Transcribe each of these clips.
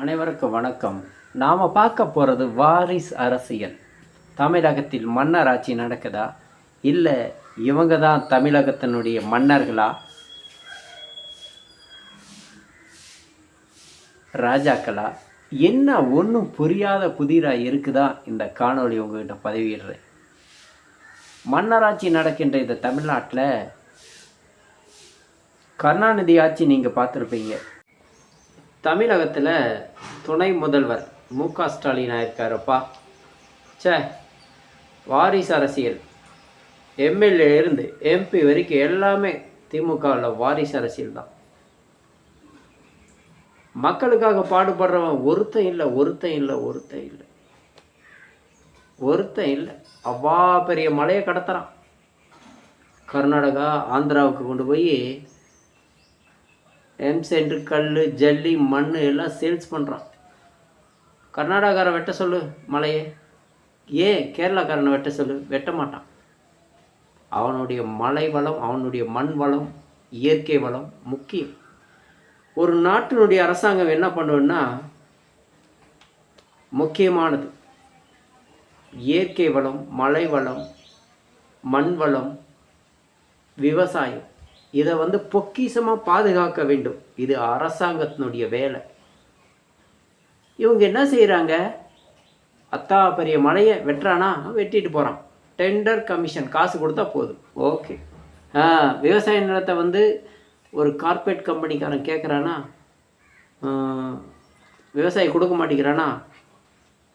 அனைவருக்கும் வணக்கம். நாம் பார்க்க போகிறது வாரிஸ் அரசியல். தமிழகத்தில் மன்னர் ஆட்சி நடக்குதா? இல்லை இவங்க தான் தமிழகத்தினுடைய மன்னர்களா? ராஜாக்களா? என்ன ஒன்றும் புரியாத புதிராக இருக்குதா? இந்த காணொளி உங்ககிட்ட பதிவிடுறேன். மன்னராட்சி நடக்கின்ற இந்த தமிழ்நாட்டில் கருணாநிதி ஆட்சி நீங்கள் பார்த்துருப்பீங்க. தமிழகத்தில் துணை முதல்வர் மு க ஸ்டாலின் ஆயிருக்காருப்பா. ச்சே வாரிசு அரசியல். எம்எல்ஏ இருந்து எம்பி வரைக்கும் எல்லாமே திமுகவில் வாரிசு அரசியல் தான். மக்களுக்காக பாடுபடுறவன் ஒருத்தன் இல்லை ஒருத்தன் இல்லை ஒருத்தன் இல்லை. ஒருத்தன் இல்லை. அவ்வா பெரிய மலையை கடத்துறான். கர்நாடகா ஆந்திராவுக்கு கொண்டு போய் எம்சென்ட் கல் ஜல்லி மண் எல்லாம் சேல்ஸ் பண்ணுறான் கர்நாடகாரை வெட்ட சொல்லு மலையை. ஏன் கேரளாக்காரனை வெட்ட சொல்லு? வெட்ட மாட்டான். அவனுடைய மலை வளம் அவனுடைய மண் வளம் இயற்கை வளம் முக்கியம். ஒரு நாட்டினுடைய அரசாங்கம் என்ன பண்ணுன்னா முக்கியமானது. இயற்கை வளம் மலை வளம் மண் வளம் விவசாயம். இதை வந்து பொக்கிஷமாக பாதுகாக்க வேண்டும். இது அரசாங்கத்தினுடைய வேலை. இவங்க என்ன செய்கிறாங்க அத்தா பெரிய மலையை வெட்டுறானா? வெட்டிட்டு போகிறான் டெண்டர் கமிஷன் காசு கொடுத்தா போதும். ஓகே ஆ விவசாய நிலத்தை வந்து ஒரு கார்ப்பரேட் கம்பெனிக்காரன் கேட்குறானா விவசாயி கொடுக்க மாட்டேங்கிறானா?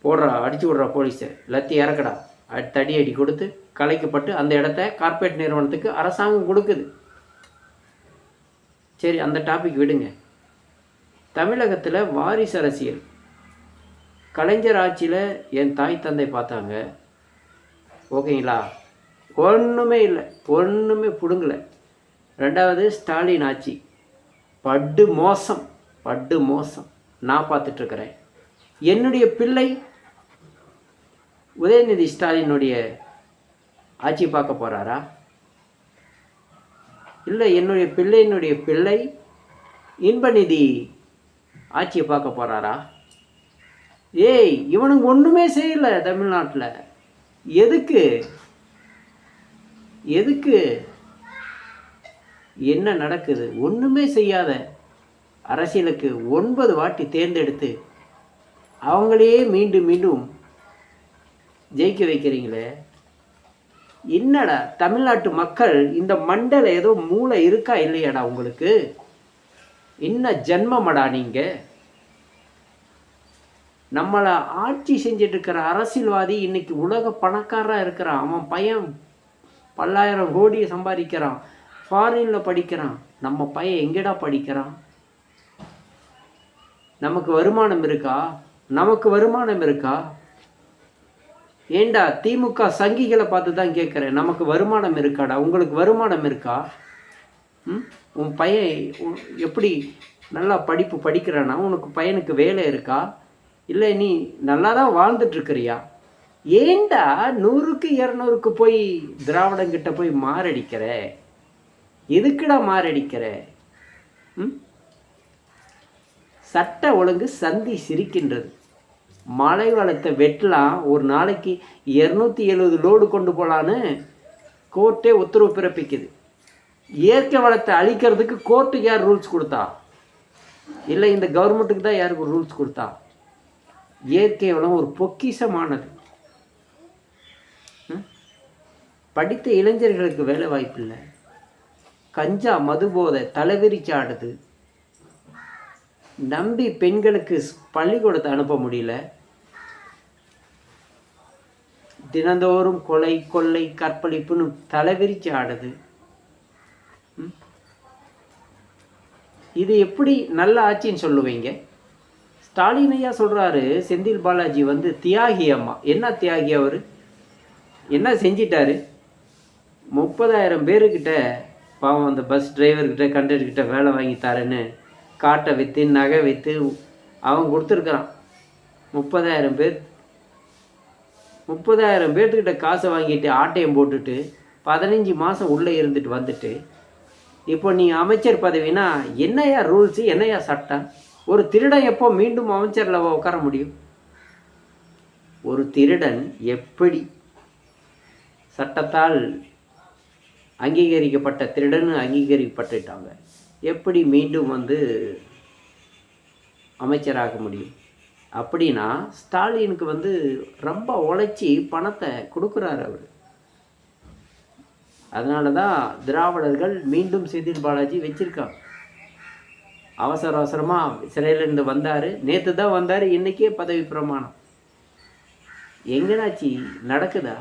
போடுறா அடிச்சு விட்றா போலீஸை எல்லாத்தையும் இறக்கடா. அடி தடி அடி கொடுத்து கலைக்கப்பட்டு அந்த இடத்த கார்ப்பரேட் நிறுவனத்துக்கு அரசாங்கம் கொடுக்குது. சரி அந்த டாபிக் விடுங்க. தமிழகத்தில் வாரிசு அரசியல். கலைஞர் ஆட்சியில் என் தாய் தந்தை பார்த்தாங்க. ஓகேங்களா ஒன்றுமே இல்லை. ஒன்றுமே பிடுங்கலை. ரெண்டாவது ஸ்டாலின் ஆட்சி. படு மோசம். படு மோசம். நான் பார்த்துட்ருக்குறேன். என்னுடைய பிள்ளை உதயநிதி ஸ்டாலினுடைய ஆட்சி பார்க்க போகிறாரா இல்லை என்னுடைய பிள்ளையினுடைய பிள்ளை இன்பநிதி ஆட்சியை பார்க்க போகிறாரா ஏய் இவனுக்கு ஒன்றுமே செய்யலை தமிழ்நாட்டில். எதுக்கு? எதுக்கு? என்ன நடக்குது? ஒன்றுமே செய்யாத அரசியலுக்கு ஒன்பது வாட்டி தேர்ந்தெடுத்து அவங்களையே மீண்டும் மீண்டும் ஜெயிக்க வைக்கிறீங்களே? என்னடா தமிழ்நாட்டு மக்கள் இந்த மண்டல ஏதோ மூளை இருக்கா இல்லையாடா உங்களுக்கு? என்ன ஜென்மமடா நீங்கள் நம்மளை ஆட்சி செஞ்சுட்டு இருக்கிற அரசியல்வாதி இன்னைக்கு உலக பணக்காரராக இருக்கிறான். அவன் பையன் பல்லாயிரம் கோடியை சம்பாதிக்கிறான். ஃபாரினில் படிக்கிறான். நம்ம பையன் எங்கடா படிக்கிறான்? நமக்கு வருமானம் இருக்கா? நமக்கு வருமானம் இருக்கா? ஏண்டா திமுக சங்கிகளை பார்த்து தான் கேட்குறேன். நமக்கு வருமானம் இருக்காடா? உங்களுக்கு வருமானம் இருக்கா? ம்? உன் பையன் எப்படி நல்லா படிப்பு படிக்கிறானா? உனக்கு பையனுக்கு வேலை இருக்கா? இல்லை நீ நல்லா தான் வாழ்ந்துட்டுருக்கிறியா? ஏண்டா நூறுக்கு இரநூறுக்கு போய் திராவிடங்கிட்ட போய் மாரடிக்கிற? எதுக்குடா மாரடிக்கிற? ம்? சட்ட ஒழுங்கு சந்தி சிரிக்கின்றது. மழை வளத்தை வெட்டலாம் ஒரு நாளைக்கு இரநூத்தி எழுபது லோடு கொண்டு போகலான்னு கோர்ட்டே உத்தரவு பிறப்பிக்குது. இயற்கை வளத்தை அழிக்கிறதுக்கு கோர்ட்டுக்கு யார் ரூல்ஸ் கொடுத்தா? இல்லை இந்த கவர்மெண்ட்டுக்கு தான் யாருக்கு ரூல்ஸ் கொடுத்தா? இயற்கை வளம் ஒரு பொக்கிஷமானது. படித்த இளைஞர்களுக்கு வேலை வாய்ப்பு இல்லை கஞ்சா மதுபோதை தலைவிரிச்சு ஆடுது நம்பி பெண்களுக்கு ஸ்- பள்ளிக்கூடத்தை அனுப்ப முடியல. தினந்தோறும் கொலை கொள்ளை கற்பழிப்புன்னு தலைவிரிச்சு ஆடுது. இது எப்படி நல்ல ஆட்சின்னு சொல்லுவீங்க? ஸ்டாலின் ஐயா சொல்கிறாரு செந்தில் பாலாஜி வந்து தியாகி அம்மா. என்ன தியாகி அவர்? என்ன செஞ்சிட்டாரு? முப்பதாயிரம் பேருக்கிட்ட பாவம் அந்த பஸ் டிரைவர்கிட்ட கண்டக்டர்கிட்ட வேலை வாங்கி தரேன்னு காட்டை விற்று நகை விற்று அவன் கொடுத்துருக்குறான். முப்பதாயிரம் பேர். முப்பதாயிரம் பேர்த்துக்கிட்ட காசை வாங்கிட்டு ஆட்டையம் போட்டுட்டு பதினஞ்சு மாதம் உள்ளே இருந்துட்டு வந்துட்டு இப்போ நீ அமைச்சர் பதவினா என்னையா ரூல்ஸு என்னையா சட்டம்? ஒரு திருடன் எப்போ மீண்டும் அமைச்சரில் உட்கார முடியும்? ஒரு திருடன் எப்படி சட்டத்தால் அங்கீகரிக்கப்பட்ட திருடன் அங்கீகரிக்கப்பட்டுட்டாங்க. எப்படி மீண்டும் வந்து அமைச்சராக முடியும்? அப்படின்னா ஸ்டாலினுக்கு வந்து ரொம்ப உழைச்சி பணத்தை கொடுக்குறாரு அவர். அதனால தான் திராவிடர்கள் மீண்டும் செந்தில் பாலாஜி வச்சிருக்காங்க. அவசர அவசரமாக சிறையிலேருந்து வந்தார். நேற்று தான் வந்தார் இன்றைக்கே பதவி பிரமாணம். எங்கனாச்சி நடக்குதா?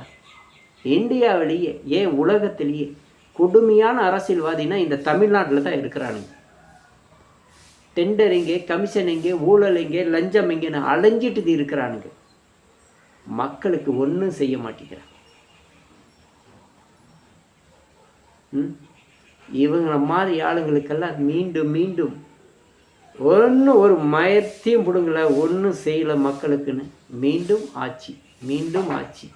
இந்தியாவிலேயே ஏன் உலகத்திலேயே கொடுமையான அரசியல்வாதினா இந்த தமிழ்நாட்டில் தான் இருக்கிறானுங்க. டெண்டர் எங்கே கமிஷன் எங்கே ஊழல் எங்கே லஞ்சம் எங்கேன்னு அலைஞ்சிட்டு இருக்கிறானுங்க. மக்களுக்கு ஒன்றும் செய்ய மாட்டேங்கிறாங்க. ம்? இவங்கள மாதிரி ஆளுங்களுக்கெல்லாம் மீண்டும் மீண்டும் ஒன்றும் ஒரு மயத்தையும் பிடுங்கல ஒன்றும் செய்யலை மக்களுக்குன்னு மீண்டும் ஆட்சி மீண்டும் ஆட்சி.